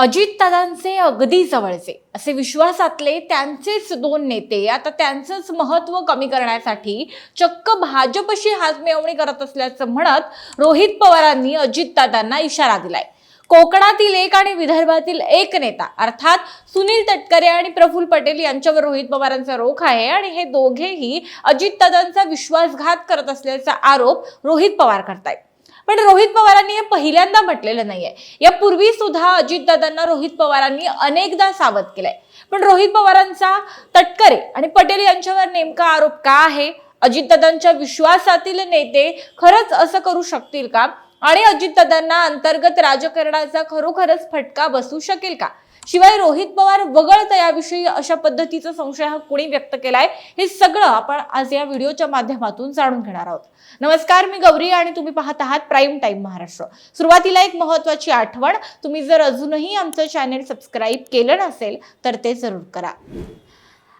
अजितदादांचे अगदी जवळचे. असे विश्वासातले त्यांचेच दोन नेते. आता त्यांचंच महत्त्व कमी करण्यासाठी चक्क भाजपशी हातमिळवणी करत असल्याचं म्हणत रोहित पवारांनी अजितदादांना इशारा दिलाय. कोकणातील एक आणि विदर्भातील एक नेता अर्थात सुनील तटकरे आणि प्रफुल्ल पटेल यांच्यावर रोहित पवारांचा रोख आहे आणि हे दोघेही अजितदादांचा विश्वासघात करत असल्याचा आरोप रोहित पवार करतायत. पण रोहित पवारांनी हे पहिल्यांदा म्हटलेलं नाहीये. यापूर्वी सुद्धा अजितदादांना रोहित पवारांनी अनेकदा सावध केलंय. पण रोहित पवारांचा तटकरे आणि पटेल यांच्यावर नेमका आरोप का आहे? अजितदादांच्या विश्वासातील नेते खरंच असं करू शकतील का? आणि अजितदादांना अंतर्गत राजकारणाचा खरोखरच फटका बसू शकेल का? शिवाय रोहित पवार वगळता याविषयी अशा पद्धतीचा संशय हा कुणी व्यक्त केलाय हे सगळं आपण आज या व्हिडिओच्या माध्यमातून जाणून घेणार आहोत. नमस्कार मी गौरी आणि तुम्ही पाहत आहात प्राईम टाईम महाराष्ट्र सुरुवातीला एक महत्वाची आठवण तुम्ही जर अजूनही आमचं चॅनेल सबस्क्राईब केलं नसेल तर ते जरूर करा.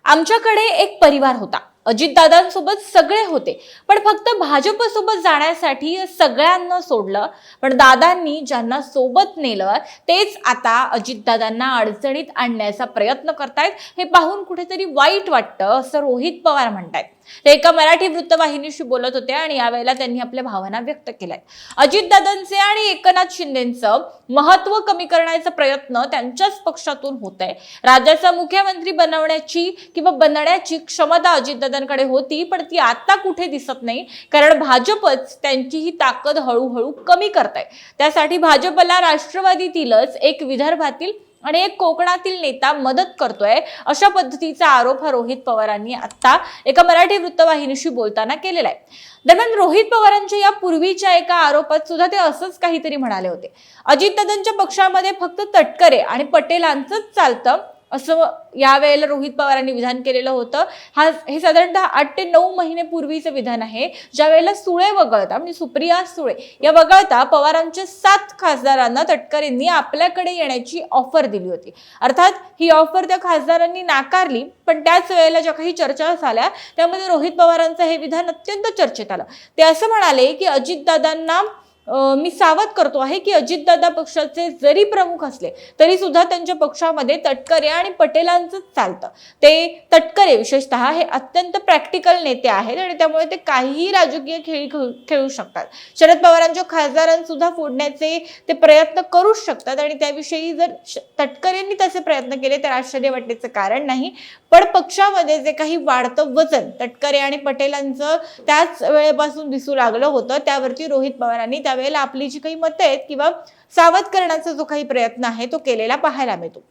आमच्याकडे एक परिवार होता. अजितदादांसोबत सगळे होते. पण फक्त भाजपसोबत जाण्यासाठी सगळ्यांना सोडलं. पण दादांनी ज्यांना सोबत नेलं तेच आता अजितदादांना अडचणीत आणण्याचा प्रयत्न करतायत. हे पाहून कुठेतरी वाईट वाटतं असं रोहित पवार म्हणतायत. ते एका मराठी वृत्तवाहिनीशी बोलत होते आणि यावेळेला त्यांनी आपल्या भावना व्यक्त केल्या अजितदादांचे आणि एकनाथ शिंदेचं महत्त्व कमी करण्याचा प्रयत्न त्यांच्याच पक्षातून होत आहे राज्याचा मुख्यमंत्री बनवण्याची किंवा बनण्याची क्षमता अजितदादांकडे होती पण ती आता कुठे दिसत नाही कारण भाजपच त्यांची ही ताकद हळूहळू कमी करत आहे त्यासाठी भाजपला राष्ट्रवादीतीलच एक विदर्भातील आणि एक कोकणातील नेता मदत करतोय अशा पद्धतीचा आरोप हा रोहित पवारांनी आता एका मराठी वृत्तवाहिनीशी बोलताना केलेला आहे. दरम्यान रोहित पवारांच्या या पूर्वीच्या एका आरोपात सुद्धा ते असंच काहीतरी म्हणाले होते. अजितदादांच्या पक्षामध्ये फक्त तटकरे आणि पटेलांचंच चालतं. असं यावेळेला रोहित पवारांनी विधान केलेलं होतं. हा हे साधारणतः आठ ते नऊ महिने पूर्वीचं विधान आहे. ज्या वेळेला सुळे वगळता म्हणजे सुप्रिया सुळे या वगळता पवारांच्या सात खासदारांना तटकरेंनी आपल्याकडे येण्याची ऑफर दिली होती. अर्थात ही ऑफर त्या खासदारांनी नाकारली पण त्याच वेळेला ज्या काही चर्चा झाल्या त्यामध्ये रोहित पवारांचं हे विधान अत्यंत चर्चेत आलं. ते असं म्हणाले की अजितदादांना मी सावध करतो आहे की अजितदादा पक्षाचे जरी प्रमुख असले तरी सुद्धा त्यांच्या पक्षामध्ये तटकरे आणि पटेलांचंच चालतं. ते तटकरे विशेषतः हे अत्यंत प्रॅक्टिकल नेते आहेत आणि त्यामुळे ते काहीही राजकीय खेळी खेळू खेळू शकतात. शरद पवारांच्या खासदारांसुद्धा फोडण्याचे ते प्रयत्न करूच शकतात आणि त्याविषयी जर श- तटकरेंनी तसे प्रयत्न केले तर आश्चर्य वाटण्याचं कारण नाही. पण पक्षामध्ये जे काही वाढतं वजन तटकरे आणि पटेलांचं त्याच वेळेपासून दिसू लागलं होतं त्यावरती रोहित पवारांनी त्यावेळेला आपली जी काही मतं आहेत किंवा सावध करण्याचा जो काही प्रयत्न आहे तो केलेला पाहायला मिळतो.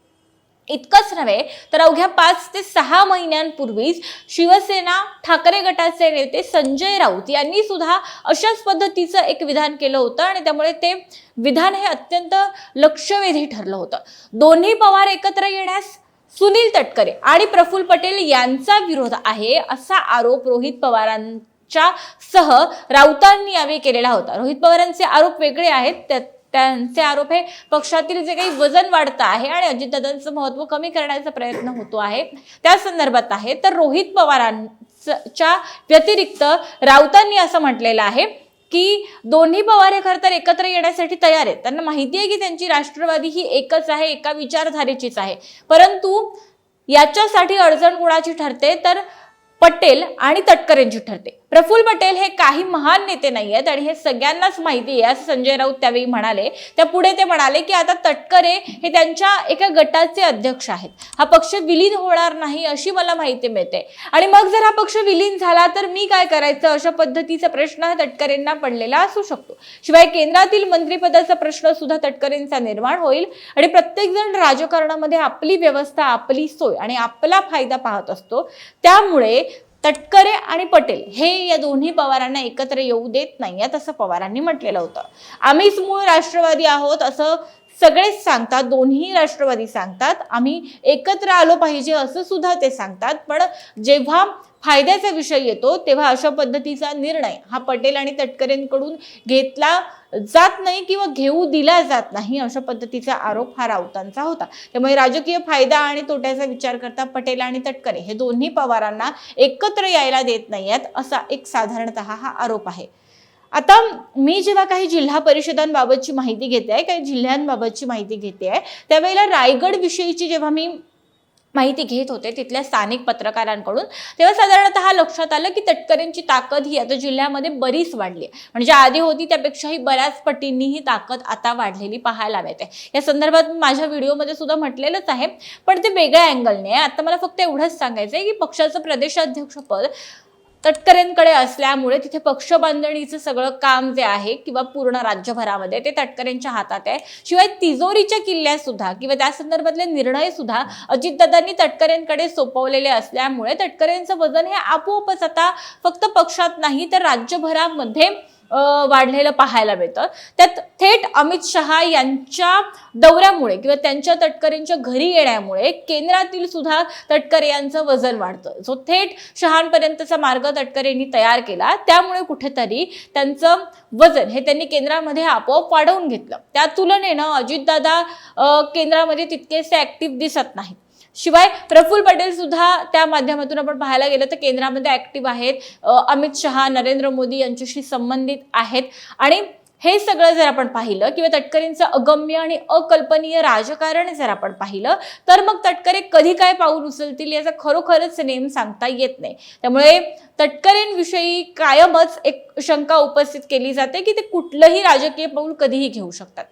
इतकंच नव्हे तर अवघ्या पाच ते सहा महिन्यांपूर्वीच शिवसेना ठाकरे गटाचे नेते संजय राऊत यांनी सुद्धा अशाच पद्धतीचं एक विधान केलं होतं आणि त्यामुळे ते विधान हे अत्यंत लक्षवेधी ठरलं होतं. दोन्ही पवार एकत्र येण्यास सुनील तटकरे आणि प्रफुल्ल पटेल यांचा विरोध आहे असा आरोप रोहित पवारां च्या सह राऊतांनी यावेळी केलेला होता. रोहित पवारांचे आरोप वेगळे आहेत. त्या- त्यांचे आरोप हे पक्षातील जे काही वजन वाढतं आहे आणि अजितदादांचं महत्त्व कमी करण्याचा प्रयत्न होतो आहे त्या संदर्भात आहे. तर रोहित पवारांच्या व्यतिरिक्त राऊतांनी असं म्हटलेलं आहे की दोन्ही पवार हे खरं तर एकत्र येण्यासाठी तयार आहेत. त्यांना माहिती आहे की त्यांची राष्ट्रवादी ही एकच आहे एका विचारधारेचीच आहे. परंतु याच्यासाठी अडचण कुणाची ठरते? तर पटेल आणि तटकरेंची ठरते. प्रफुल्ल पटेल हे काही महान नेते नाही आहेत आणि हे सगळ्यांनाच माहिती आहे असं संजय राऊत त्यावेळी म्हणाले. त्या पुढे ते म्हणाले की आता तटकरे हे त्यांच्या एका गटाचे अध्यक्ष आहेत. हा पक्ष विलीन होणार नाही अशी मला माहिती मिळते. आणि मग जर हा पक्ष विलीन झाला तर मी काय करायचं? अशा पद्धतीचा प्रश्न हा तटकरेंना पडलेला असू शकतो. शिवाय केंद्रातील मंत्रिपदाचा प्रश्न सुद्धा तटकरेंचा निर्माण होईल आणि प्रत्येक जण राजकारणामध्ये आपली व्यवस्था आपली सोय आणि आपला फायदा पाहत असतो. त्यामुळे तटकरे आणि पटेल हे या दोन्ही पवारांना एकत्र येऊ देत नाहीयेत असं पवारांनी म्हटलेलं होतं. आम्हीच मूळ राष्ट्रवादी आहोत असं सगळेच सांगतात दोन्ही राष्ट्रवादी सांगतात. आम्ही एकत्र आलो पाहिजे असं सुद्धा ते सांगतात. पण जेव्हा फायद्याचा विषय येतो तेव्हा अशा पद्धतीचा निर्णय हा पटेल आणि तटकरेंकडून घेतला जात नाही किंवा घेऊ दिला जात नाही अशा पद्धतीचा आरोप हा राऊतांचा होता. त्यामुळे राजकीय फायदा आणि तोट्याचा विचार करता पटेल आणि तटकरे हे दोन्ही पवारांना एकत्र यायला देत नाही आहेत असा एक साधारणतः हा आरोप आहे. आता मी जेव्हा काही जिल्हा परिषदांबाबतची माहिती घेते आहे काही जिल्ह्यांबाबतची माहिती घेते आहे त्यावेळेला रायगडविषयीची जेव्हा मी माहिती घेत होते तिथल्या स्थानिक पत्रकारांकडून तेव्हा साधारणतः लक्षात आलं की तटकरेंची ताकद ही आता जिल्ह्यामध्ये बरीच वाढली आहे. म्हणजे आधी होती त्यापेक्षाही बऱ्याच पटींनी ही ताकद आता वाढलेली पाहायला मिळते या संदर्भात माझ्या व्हिडिओमध्ये सुद्धा म्हटलेलंच आहे पण ते वेगळ्या अँगलने आहे. आता मला फक्त एवढंच सांगायचं आहे की पक्षाचं प्रदेशाध्यक्षपद तटकरेंकडे असल्यामुळे तिथे पक्ष बांधणीचं सगळं काम जे आहे किंवा पूर्ण राज्यभरामध्ये ते तटकरेंच्या हातात आहे. शिवाय तिजोरीच्या किल्ल्या सुद्धा किंवा त्या संदर्भातले निर्णय सुद्धा अजितदादांनी तटकरेंकडे सोपवलेले असल्यामुळे तटकरेंचं वजन हे आपोआपच आता फक्त पक्षात नाही तर राज्यभरामध्ये वाढलेलं पाहायला मिळतं. त्यात थेट अमित शहा यांच्या दौऱ्यामुळे किंवा त्यांच्या तटकरेंच्या घरी येण्यामुळे केंद्रातील सुद्धा तटकरे यांचं वजन वाढतं. जो थेट शहांपर्यंतचा मार्ग तटकरेंनी तयार केला त्यामुळे कुठेतरी त्यांचं वजन हे त्यांनी केंद्रामध्ये आपोआप वाढवून घेतलं. त्या तुलनेनं अजितदादा केंद्रामध्ये तितकेसे ऍक्टिव्ह दिसत नाहीत. शिवाय प्रफुल्ल पटेल सुद्धा त्या माध्यमातून आपण पाहायला गेलं तर केंद्रामध्ये ऍक्टिव्ह आहेत. अमित शहा नरेंद्र मोदी यांच्याशी संबंधित आहेत. आणि हे सगळं जर आपण पाहिलं किंवा तटकरेंचं अगम्य आणि अकल्पनीय राजकारण जर आपण पाहिलं तर मग तटकरे कधी काय पाऊल उचलतील याचा खरोखरच नेम सांगता येत नाही. त्यामुळे तटकरेंविषयी कायमच एक शंका उपस्थित केली जाते की ते कुठलंही राजकीय पाऊल कधीही घेऊ शकतात.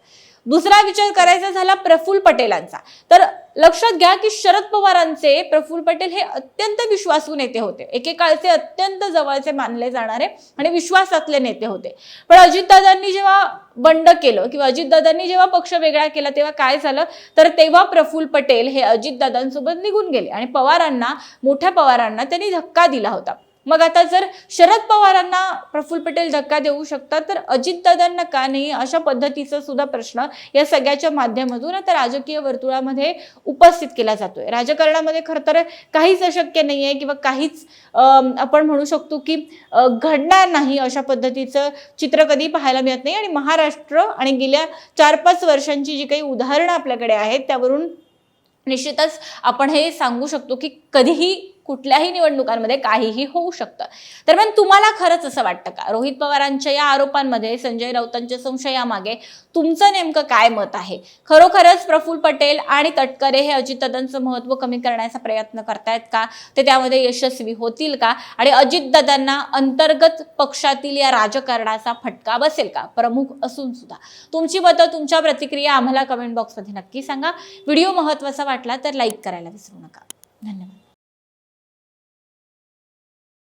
दुसरा विचार करायचा झाला प्रफुल्ल पटेलांचा. तर लक्षात घ्या की शरद पवारांचे प्रफुल्ल पटेल हे अत्यंत विश्वासू नेते होते. एकेकाळचे अत्यंत जवळचे मानले जाणारे आणि विश्वासातले नेते होते. पण अजितदादांनी जेव्हा बंड केलं किंवा अजितदादांनी जेव्हा पक्ष वेगळा केला तेव्हा काय झालं? तर तेव्हा प्रफुल्ल पटेल हे अजितदादांसोबत निघून गेले आणि पवारांना मोठ्या पवारांना त्यांनी धक्का दिला होता. मग आता जर शरद पवारांना प्रफुल्ल पटेल धक्का देऊ शकतात तर अजितदादांना का नाही? अशा पद्धतीचा सुद्धा प्रश्न या सगळ्याच्या माध्यमातून आता राजकीय वर्तुळामध्ये उपस्थित केला जातोय. राजकारणामध्ये खरं तर काहीच अशक्य नाही आहे किंवा काहीच आपण म्हणू शकतो की घडणार नाही अशा पद्धतीचं चित्र कधी पाहायला मिळत नाही. आणि महाराष्ट्र आणि गेल्या चार पाच वर्षांची जी काही उदाहरणं आपल्याकडे आहेत त्यावरून निश्चितच आपण हे सांगू शकतो की कधीही कुठल्याही निवडणुकांमध्ये काहीही होऊ शकतं. दरम्यान तुम्हाला खरंच असं वाटतं का? रोहित पवारांच्या या आरोपांमध्ये संजय राऊतांच्या संशयामागे तुमचं नेमकं काय मत आहे? खरोखरच प्रफुल्ल पटेल आणि तटकरे हे अजितदादांचं महत्त्व कमी करण्याचा प्रयत्न करतायत का? ते त्यामध्ये यशस्वी होतील का? आणि अजितदादांना अंतर्गत पक्षातील या राजकारणाचा फटका बसेल का? प्रमुख असून सुद्धा. तुमची मतं तुमच्या प्रतिक्रिया आम्हाला कमेंट बॉक्समध्ये नक्की सांगा. व्हिडिओ महत्त्वाचा वाटला तर लाईक करायला विसरू नका. धन्यवाद.